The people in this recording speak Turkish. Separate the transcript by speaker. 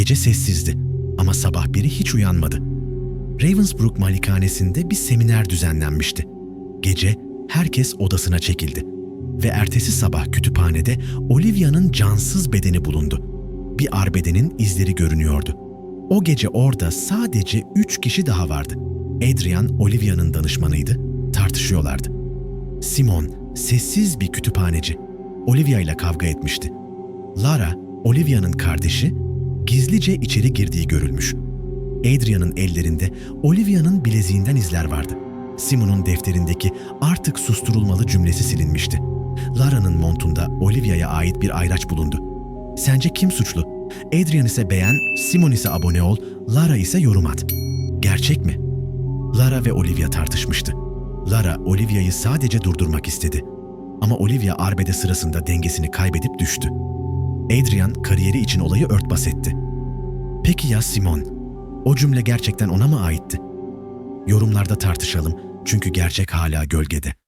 Speaker 1: Gece sessizdi ama sabah biri hiç uyanmadı. Ravensbrook malikanesinde bir seminer düzenlenmişti. Gece herkes odasına çekildi ve ertesi sabah kütüphanede Olivia'nın cansız bedeni bulundu. Bir arbedenin izleri görünüyordu. O gece orada sadece üç kişi daha vardı. Adrian, Olivia'nın danışmanıydı. Tartışıyorlardı. Simon, sessiz bir kütüphaneci. Olivia ile kavga etmişti. Lara, Olivia'nın kardeşi, gizlice içeri girdiği görülmüş. Adrian'ın ellerinde Olivia'nın bileziğinden izler vardı. Simon'un defterindeki artık susturulmalı cümlesi silinmişti. Lara'nın montunda Olivia'ya ait bir ayraç bulundu. Sence kim suçlu? Adrian ise beğen, Simon ise abone ol, Lara ise yorum at. Gerçek mi? Lara ve Olivia tartışmıştı. Lara, Olivia'yı sadece durdurmak istedi. Ama Olivia arbede sırasında dengesini kaybedip düştü. Adrian kariyeri için olayı örtbas etti. Peki ya Simon? O cümle gerçekten ona mı aitti? Yorumlarda tartışalım çünkü gerçek hala gölgede.